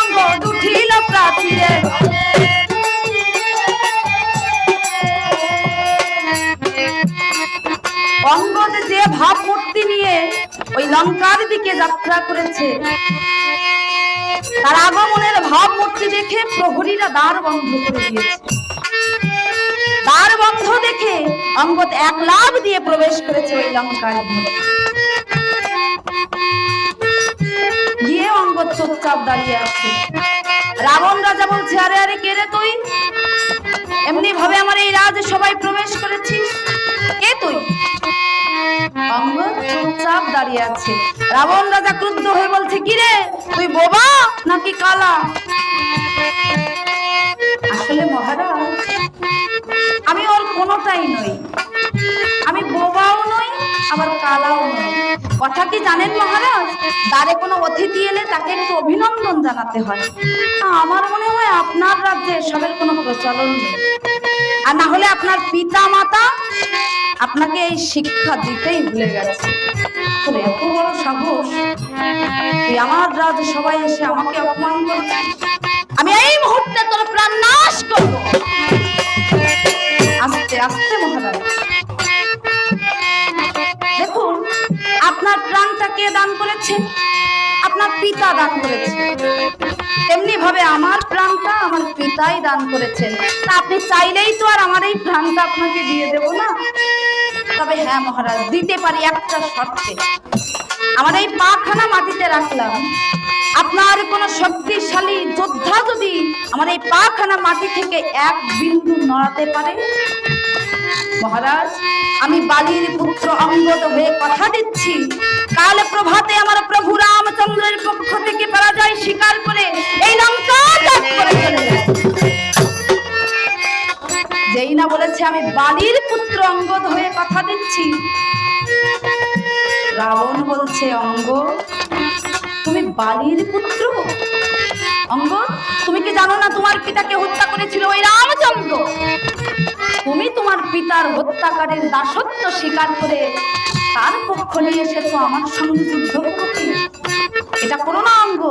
অঙ্গ উঠিল প্রাচীরে। অঙ্গদ নিয়ে ওই লঙ্কার দিকে যাত্রা করেছে, তার আগমনের ভাবমূর্তি দেখে প্রহরীরা দ্বার বন্ধ করে দিয়েছে। দ্বার বন্ধ দেখে অঙ্গদ এক লাভ দিয়ে প্রবেশ করেছে ওই লঙ্কার গিয়ে অঙ্গদ চুপচাপ দাঁড়িয়ে আছে। রাবণ রাজা বলছে, আরে আরে, কে রে তুই? এমনি ভাবে আমার এই রাজ সবাই প্রবেশ করেছিস? কে তুই? অঙ্গদ চুপচাপ দাঁড়িয়ে আছে। রাবণ রাজা ক্রুদ্ধ হয়ে বলছে, কি রে, তুই বোবা নাকি কালা? আসলে মহারাজ কোনোটাই নই। আমি বোবাও নই, আবার কালাও নই। কথা কি জানেন মহারাজ? দ্বারে কোনো অতিথি এলে তাকে একটু অভিনন্দন জানাতে হয়। আমার মনে হয় আপনার রাজ্যে এসবের কোনো প্রচলন নেই। আর না হলে আপনার পিতা মাতা আপনাকে এই শিক্ষা দিতেই ভুলে গেছে। এত বড় সাহস। আমার রাজ সবাই এসে আমাকে অপমান করছে আমি এই মুহূর্তে তোর প্রাণ নাশ করব। দান করেছে, আপনার পিতা দান করেছে। তেমনি ভাবে আমার প্রাণটা আমার পিতাই দান করেছেন তা আপনি চাইলেই তো আর আমার এই প্রাণটা আপনাকে দিয়ে দেব না। তবে হ্যাঁ মহারাজ, দিতে পারি একটা শর্তে। আমার এই পাখানা মাটিতে রাখলাম। আপনার কোন শক্তিশালী যোদ্ধা যদি আমার এই পাখানা মাটি থেকে এক বিন্দু নড়াতে পারে? মহারাজ, আমি বালির পুত্র অঙ্গদ হয়ে কথা দিচ্ছি। কাল প্রভাতে আমার প্রভু রামচন্দ্রের পক্ষ থেকে পরাজয় স্বীকার করে এই লঙ্কা যেই না বলেছে, আমি বালির পুত্র অঙ্গদ হয়ে কথা দিচ্ছি। রাবণ বলছে, অঙ্গ, তুমি বালির পুত্র? অঙ্গ, তুমি কি জানো না তোমার পিতাকে হত্যা করেছিল ওই রামচন্দ্র? তুমি তোমার পিতার হত্যাকারীর দাসত্ব স্বীকার করে তার পক্ষ নিয়ে এসেছ আমার সঙ্গে যুদ্ধ করতে। এটা করো না, অঙ্গ।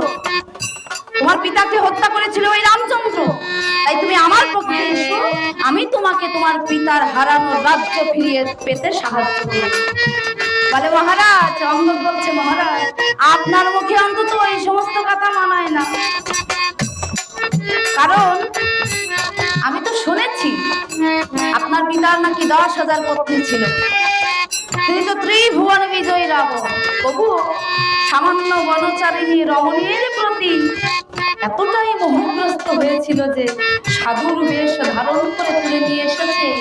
তোমার পিতাকে হত্যা করেছিল ওই রামচন্দ্র। তাই তুমি আমার পক্ষে এসো, আমি তোমাকে তোমার পিতার হারানো রাজ্য ফিরিয়ে পেতে সাহায্য করব। বলে, মহারাজ অঙ্গদ বলছে, মহারাজ, আপনার মুখে অন্তত এই সমস্ত কথা মানায় না। কারণ, আমি তো শুনেছি আপনার পিতার নাকি দশ হাজার পত্নী ছিল। তিনি তো ত্রিভুবন বিজয়ী সামান্য বনচারিণী রমণীর প্রতি এতটাই মোহগ্রস্ত হয়েছিল যে সাধুর বেশ ধারণ করে তুলে নিয়ে এসেছে এই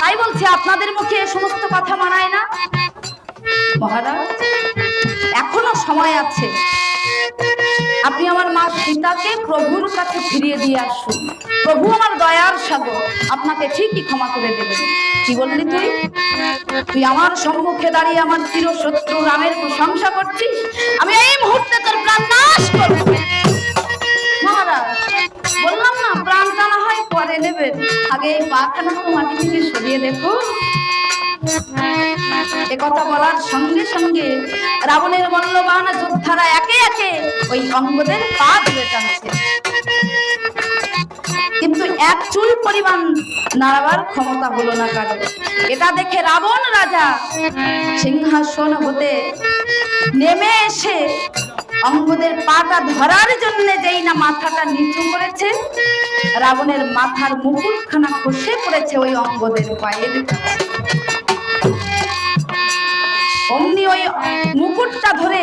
তাই বলছি, আপনাদের মুখে এ সমস্ত কথা মানায় না? মহারাজ, এখনও সময় আছে। আপনি আমার মা সীতাকে প্রভুর কাছে ফিরিয়ে দিয়ে আসুন। প্রভু আমার দয়ার সাগর, আপনাকে ঠিকই ক্ষমা করে দেবেন কি বললি তুই? তুই আমার সম্মুখে দাঁড়িয়ে আমার চির শত্রু রামের প্রশংসা করছিস? আমি এই মুহূর্তে তোর প্রাণ নাশ করব। মহারাজ, বললাম না, প্রাণটা না হয় পরে নেবেন। আগে এই পাখানা তো মাটি থেকে সরিয়ে দেখো। কথা বলার সঙ্গে সঙ্গে রাবণের মল্লবান যোদ্ধারা একে একে ওই অঙ্গদের পা ধরে টানছে। কিন্তু এক চুল পরিমাণ নাড়াবার ক্ষমতা হলো না কারও। এটা দেখে রাবণ রাজা সিংহাসন হতে নেমে এসে অঙ্গদের পাটা ধরার জন্য যেই না মাথাটা নিচু করেছে, রাবণের মাথার মুকুটখানা খসে পড়েছে ওই অঙ্গদের কাছে। অমনি ওই মুকুটটা ধরে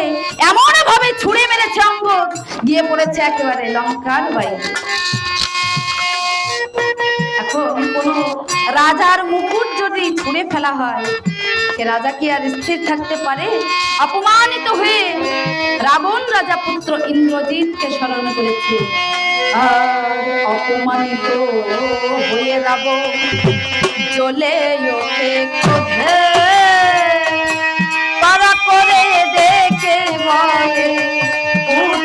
এমন ভাবে ছুঁড়ে মেরেছে অঙ্গ গিয়ে পড়েছে একেবারে লঙ্কার বাইরে। এখন কোন রাজার মুকুট যদি ছুঁড়ে ফেলা হয়, সে রাজা কি আর স্থির থাকতে পারে? অপমানিত হয়ে রাবণ রাজা পুত্র ইন্দ্রজিৎকে স্মরণ করেছে। অপমানিত হয়ে রাবণ জ্বলে ওঠে ক্রোধে তারা করে দেখে বলে